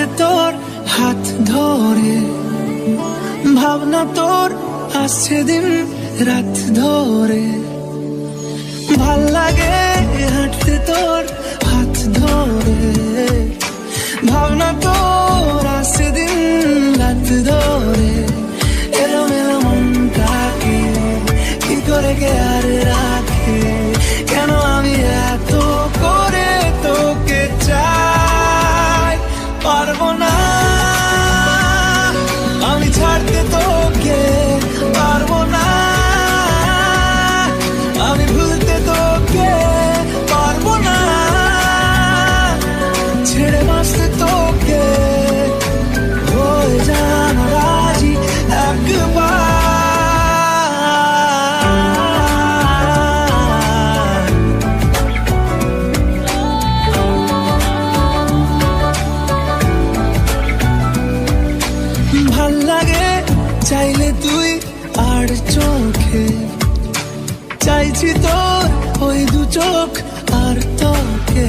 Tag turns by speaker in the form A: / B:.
A: হাঁটতে তোর হাত ধরে, ভাবনা তোর আসছে দিন রাত ধরে। ভালো লাগে হাঁটতে তোর হাত ধরে, ভাবনা তোর আসছে দিন রাত ধরে। এলো মেলো মনটাকে কি করে কে আর রাখে? ছাড়তে তোকে লাগে চাইলে তুই আর চোখে। চাইছি তোর ওই দু চোখ আর তোকে